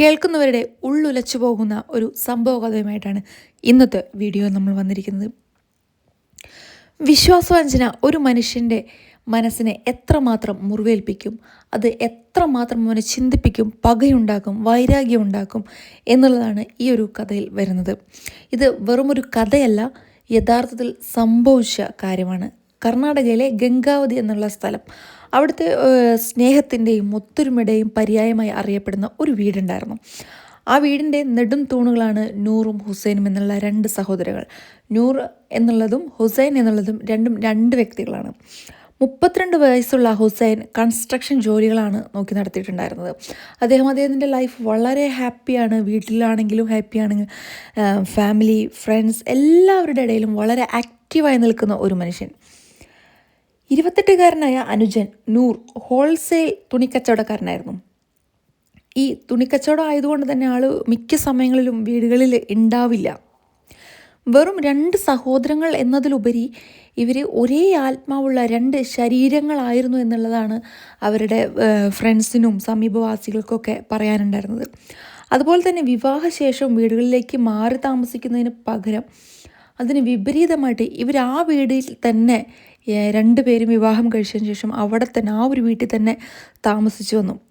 കേൾക്കുന്നവരുടെ ഉള്ളുലച്ചു പോകുന്ന ഒരു സംഭവ കഥയുമായിട്ടാണ് ഇന്നത്തെ വീഡിയോ നമ്മൾ വന്നിരിക്കുന്നത്. വിശ്വാസവഞ്ചന ഒരു മനുഷ്യന്റെ മനസ്സിനെ എത്രമാത്രം മുറിവേൽപ്പിക്കും അത് എത്രമാത്രം അവനെ ചിന്തിപ്പിക്കും പകയുണ്ടാക്കും വൈരാഗ്യം ഉണ്ടാക്കും എന്നുള്ളതാണ് ഈ ഒരു കഥയിൽ വരുന്നത്. ഇത് വെറുമൊരു കഥയല്ല യഥാർത്ഥത്തിൽ സംഭവിച്ച കാര്യമാണ്. കർണാടകയിലെ ഗംഗാവതി എന്നുള്ള സ്ഥലം. അവിടുത്തെ സ്നേഹത്തിന്റെയും ഒത്തൊരുമയുടെയും പര്യായമായി അറിയപ്പെടുന്ന ഒരു വീടുണ്ടായിരുന്നു. ആ വീടിന്റെ നെടും തൂണുകളാണ് നൂറും ഹുസൈനും എന്നുള്ള രണ്ട് സഹോദരങ്ങൾ. നൂർ എന്നുള്ളതും ഹുസൈൻ എന്നുള്ളതും രണ്ടും രണ്ട് വ്യക്തികളാണ്. മുപ്പത്തിരണ്ട് വയസ്സുള്ള ഹുസൈൻ കൺസ്ട്രക്ഷൻ ജോലികളാണ് നോക്കി നടത്തിയിട്ടുണ്ടായിരുന്നത്. അദ്ദേഹം അദ്ദേഹത്തിന്റെ ലൈഫ് വളരെ ഹാപ്പിയാണ്. വീട്ടിലാണെങ്കിലും ഹാപ്പിയാണ് ഫാമിലി ഫ്രണ്ട്സ് എല്ലാവരുടെ ഇടയിലും വളരെ ആക്റ്റീവായി നിൽക്കുന്ന ഒരു മനുഷ്യൻ. ഇരുപത്തെട്ടുകാരനായ അനുജൻ നൂർ ഹോൾസെയിൽ തുണിക്കച്ചവടക്കാരനായിരുന്നു. ഈ തുണിക്കച്ചവടം ആയതുകൊണ്ട് തന്നെ ആൾ മിക്ക സമയങ്ങളിലും വീടുകളിൽ ഉണ്ടാവില്ല വെറും രണ്ട് സഹോദരങ്ങൾ എന്നതിലുപരി ഇവർ ഒരേ ആത്മാവുള്ള രണ്ട് ശരീരങ്ങളായിരുന്നു എന്നുള്ളതാണ് അവരുടെ ഫ്രണ്ട്സിനും സമീപവാസികൾക്കൊക്കെ പറയാനുണ്ടായിരുന്നത്. അതുപോലെ തന്നെ വിവാഹശേഷം വീടുകളിലേക്ക് മാറി താമസിക്കുന്നതിന് പകരം അതിന് വിപരീതമായിട്ട് ഇവർ ആ വീടിൽ തന്നെ രണ്ടുപേരും വിവാഹം കഴിച്ചതിന് ശേഷം അവിടെ തന്നെ ആ ഒരു വീട്ടിൽ തന്നെ താമസിച്ചു വന്നു.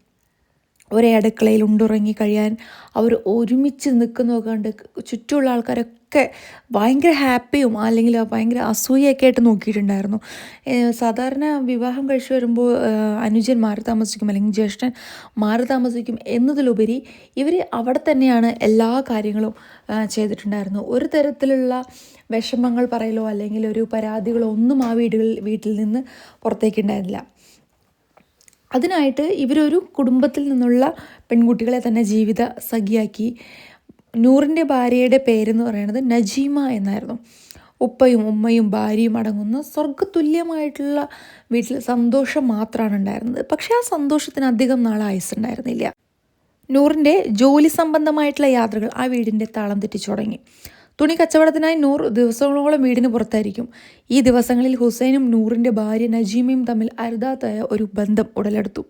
ഒരേ അടുക്കളയിൽ ഉണ്ടുറങ്ങി കഴിയാൻ അവർ ഒരുമിച്ച് നിൽക്കുന്നതൊക്കെ കണ്ട് ചുറ്റുമുള്ള ആൾക്കാരൊക്കെ ഭയങ്കര ഹാപ്പിയും അല്ലെങ്കിൽ ഭയങ്കര അസൂയൊക്കെ ആയിട്ട് നോക്കിയിട്ടുണ്ടായിരുന്നു. സാധാരണ വിവാഹം കഴിച്ചു വരുമ്പോൾ അനുജൻ മാറി താമസിക്കും അല്ലെങ്കിൽ ജ്യേഷ്ഠൻ മാറി താമസിക്കും എന്നതിലുപരി ഇവർ അവിടെ തന്നെയാണ് എല്ലാ കാര്യങ്ങളും ചെയ്തിട്ടുണ്ടായിരുന്നു. ഒരു തരത്തിലുള്ള വിഷമങ്ങൾ പറയലോ അല്ലെങ്കിൽ ഒരു പരാതികളോ ഒന്നും ആ വീടുകളിൽ വീട്ടിൽ നിന്ന് പുറത്തേക്കുണ്ടായിരുന്നില്ല അതിനായിട്ട് ഇവരൊരു കുടുംബത്തിൽ നിന്നുള്ള പെൺകുട്ടികളെ തന്നെ ജീവിത സഖിയാക്കി. നൂറിന്റെ ഭാര്യയുടെ പേരെന്ന് പറയുന്നത് നജീമ എന്നായിരുന്നു. ഉപ്പയും ഉമ്മയും ഭാര്യയും അടങ്ങുന്ന സ്വർഗതുല്യമായിട്ടുള്ള വീട്ടിൽ സന്തോഷം മാത്രമാണ് ഉണ്ടായിരുന്നത്. പക്ഷേ ആ സന്തോഷത്തിന് അധികം നാൾ ആയുസ്സുണ്ടായിരുന്നില്ല. നൂറിന്റെ ജോലി സംബന്ധമായിട്ടുള്ള യാത്രകൾ ആ വീടിന്റെ താളം തെറ്റിച്ചു തുടങ്ങി തുണി കച്ചവടത്തിനായി നൂർ ദിവസങ്ങളോളം വീടിന് പുറത്തായിരിക്കും. ഈ ദിവസങ്ങളിൽ ഹുസൈനും നൂറിന്റെ ഭാര്യ നജീമയും തമ്മിൽ അരുതാത്തായ ഒരു ബന്ധം ഉടലെടുത്തു.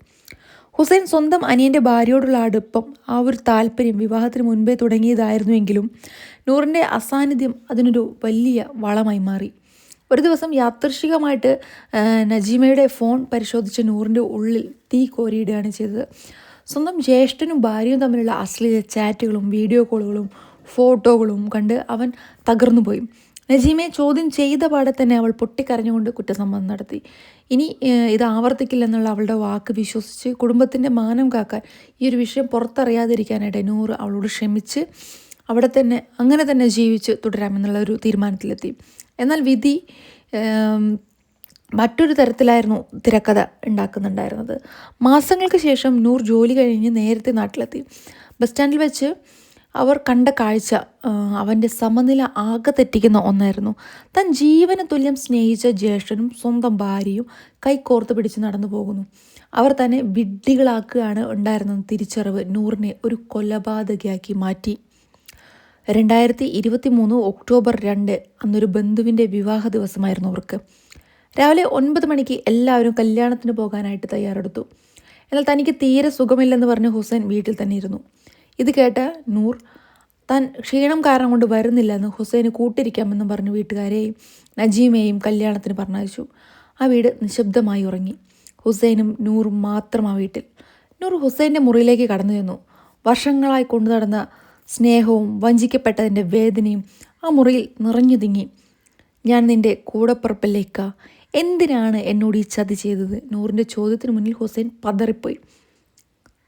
ഹുസൈൻ സ്വന്തം അനിയന്റെ ഭാര്യയോടുള്ള അടുപ്പം ആ ഒരു താല്പര്യം വിവാഹത്തിന് മുൻപേ തുടങ്ങിയതായിരുന്നുവെങ്കിലും നൂറിന്റെ അസാന്നിധ്യം അതിനൊരു വലിയ വളമായി മാറി. ഒരു ദിവസം യാദൃശികമായിട്ട് നജീമയുടെ ഫോൺ പരിശോധിച്ച് നൂറിന്റെ ഉള്ളിൽ തീ കോരിയിടുകയാണ് ചെയ്തത്. സ്വന്തം ജ്യേഷ്ഠനും ഭാര്യയും തമ്മിലുള്ള അശ്ലീല ചാറ്റുകളും വീഡിയോ കോളുകളും ഫോട്ടോകളും കണ്ട് അവൻ തകർന്നു പോയി. നജീമയെ ചോദ്യം ചെയ്ത പാടെ തന്നെ അവൾ പൊട്ടിക്കരഞ്ഞുകൊണ്ട് കുറ്റസമ്മതം നടത്തി. ഇനി ഇത് ആവർത്തിക്കില്ലെന്നുള്ള അവളുടെ വാക്ക് വിശ്വസിച്ച് കുടുംബത്തിന്റെ മാനം കാക്കാൻ ഈ ഒരു വിഷയം പുറത്തറിയാതിരിക്കാനായിട്ട് നൂറ് അവളോട് ക്ഷമിച്ച് അവിടെ തന്നെ അങ്ങനെ തന്നെ ജീവിച്ച് തുടരാമെന്നുള്ള ഒരു തീരുമാനത്തിലെത്തി. എന്നാൽ വിധി മറ്റൊരു തരത്തിലായിരുന്നു തിരക്കഥ ഉണ്ടാക്കുന്നുണ്ടായിരുന്നത്. മാസങ്ങൾക്ക് ശേഷം നൂർ ജോലി കഴിഞ്ഞ് നേരത്തെ നാട്ടിലെത്തി. ബസ് സ്റ്റാൻഡിൽ വെച്ച് അവർ കണ്ട കാഴ്ച അവന്റെ സമനില ആകെ തെറ്റിക്കുന്ന ഒന്നായിരുന്നു. താൻ ജീവന തുല്യം സ്നേഹിച്ച ജ്യേഷ്ഠനും സ്വന്തം ഭാര്യയും കൈകോർത്ത് പിടിച്ച് നടന്നു പോകുന്നു. അവർ തന്നെ വിഡ്ഢികളാക്കുകയാണ് ഉണ്ടായിരുന്നത്. തിരിച്ചറിവ് നൂറിനെ ഒരു കൊലപാതകയാക്കി മാറ്റി. രണ്ടായിരത്തി ഇരുപത്തി മൂന്ന് ഒക്ടോബർ രണ്ട് അന്നൊരു ബന്ധുവിന്റെ വിവാഹ ദിവസമായിരുന്നു അവർക്ക്. രാവിലെ ഒൻപത് മണിക്ക് എല്ലാവരും കല്യാണത്തിന് പോകാനായിട്ട് തയ്യാറെടുത്തു. എന്നാൽ തനിക്ക് തീരെ സുഖമില്ലെന്ന് പറഞ്ഞ് ഹുസൈൻ വീട്ടിൽ തന്നെ ഇരുന്നു. ഇത് കേട്ട നൂർ താൻ ക്ഷീണം കാരണം കൊണ്ട് വരുന്നില്ലെന്ന് ഹുസൈന് കൂട്ടിരിക്കാമെന്നും പറഞ്ഞ് വീട്ടുകാരെയും നജീമയെയും കല്യാണത്തിന് പറഞ്ഞയച്ചു. ആ വീട് നിശബ്ദമായി ഉറങ്ങി. ഹുസൈനും നൂറും മാത്രം ആ വീട്ടിൽ. നൂർ ഹുസൈന്റെ മുറിയിലേക്ക് കടന്നു ചെന്നു. വർഷങ്ങളായി കൊണ്ടു നടന്ന സ്നേഹവും വഞ്ചിക്കപ്പെട്ടതിന്റെ വേദനയും ആ മുറിയിൽ നിറഞ്ഞു തിങ്ങി. ഞാൻ നിന്റെ കൂടപ്പുറപ്പല്ലേക്ക? എന്തിനാണ് എന്നോട് ഈ ചതി ചെയ്തത്? നൂറിന്റെ ചോദ്യത്തിന് മുന്നിൽ ഹുസൈൻ പതറിപ്പോയി.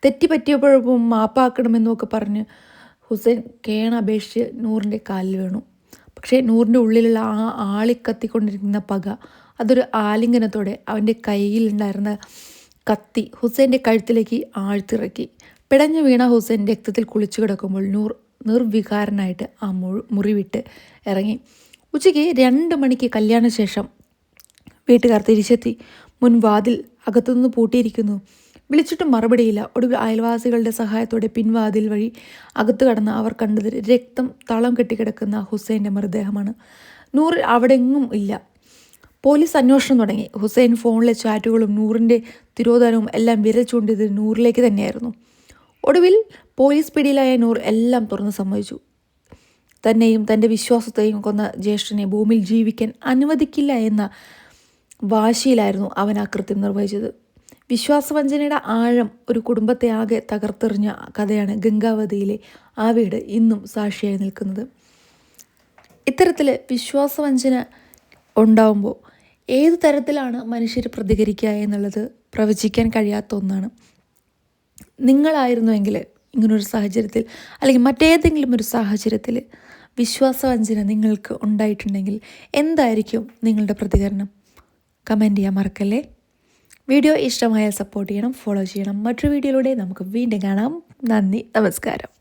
തെറ്റിപ്പറ്റിയപ്പോഴും മാപ്പാക്കണമെന്നൊക്കെ പറഞ്ഞ് ഹുസൈൻ കേണ അപേക്ഷിച്ച് നൂറിന്റെ കാലിൽ വീണു. പക്ഷേ നൂറിന്റെ ഉള്ളിലുള്ള ആ ആളിക്കത്തിക്കൊണ്ടിരിക്കുന്ന പക അതൊരു ആലിംഗനത്തോടെ അവന്റെ കയ്യിലുണ്ടായിരുന്ന കത്തി ഹുസൈന്റെ കഴുത്തിലേക്ക് ആഴ്ത്തിറക്കി. പിടഞ്ഞു വീണ ഹുസൈൻ രക്തത്തിൽ കുളിച്ചു കിടക്കുമ്പോൾ നൂർ നിർവികാരനായിട്ട് ആ മു മുറിവിട്ട് ഇറങ്ങി. ഉച്ചയ്ക്ക് രണ്ട് മണിക്ക് കല്യാണശേഷം വീട്ടുകാർ തിരിച്ചെത്തി. മുൻവാതിൽ അകത്തുനിന്ന് പൂട്ടിയിരിക്കുന്നു. വിളിച്ചിട്ടും മറുപടിയില്ല. ഒടുവിൽ അയൽവാസികളുടെ സഹായത്തോടെ പിൻവാതിൽ വഴി അകത്തു കടന്ന് അവർ കണ്ടത് രക്തം തളം കെട്ടിക്കിടക്കുന്ന ഹുസൈന്റെ മൃതദേഹമാണ്. നൂറിൽ അവിടെങ്ങും ഇല്ല. പോലീസ് അന്വേഷണം തുടങ്ങി. ഹുസൈൻ ഫോണിലെ ചാറ്റുകളും നൂറിന്റെ തിരോധാനവും എല്ലാം വിരൽ ചൂണ്ടിയത് നൂറിലേക്ക് തന്നെയായിരുന്നു. ഒടുവിൽ പോലീസ് പിടിയിലായ നൂർ എല്ലാം തുറന്ന് സമ്മതിച്ചു. തന്നെയും തന്റെ വിശ്വാസത്തെയും കൊന്ന ജ്യേഷ്ഠനെ ഭൂമിയിൽ ജീവിക്കാൻ അനുവദിക്കില്ല എന്ന വാശിയിലായിരുന്നു അവൻ ആ കൃത്യം നിർവഹിച്ചത്. വിശ്വാസവഞ്ചനയുടെ ആഴം ഒരു കുടുംബത്തെ ആകെ തകർത്തെറിഞ്ഞ കഥയാണ് ഗംഗാവതിയിലെ ആ വീട് ഇന്നും സാക്ഷിയായി നിൽക്കുന്നത്. ഇത്തരത്തിൽ വിശ്വാസവഞ്ചന ഉണ്ടാവുമ്പോൾ ഏത് തരത്തിലാണ് മനുഷ്യർ പ്രതികരിക്കുക എന്നുള്ളത് പ്രവചിക്കാൻ കഴിയാത്ത ഒന്നാണ്. നിങ്ങളായിരുന്നുവെങ്കിൽ ഇങ്ങനൊരു സാഹചര്യത്തിൽ അല്ലെങ്കിൽ മറ്റേതെങ്കിലും ഒരു സാഹചര്യത്തിൽ വിശ്വാസവഞ്ചന നിങ്ങൾക്ക് ഉണ്ടായിട്ടുണ്ടെങ്കിൽ എന്തായിരിക്കും നിങ്ങളുടെ പ്രതികരണം? കമന്റ് ചെയ്യാൻ മറക്കല്ലേ? വീഡിയോ ഇഷ്ടമായാൽ സപ്പോർട്ട് ചെയ്യണം ഫോളോ ചെയ്യണം. മറ്റൊരു വീഡിയോയിലൂടെ നമുക്ക് വീണ്ടും കാണാം. നന്ദി നമസ്കാരം.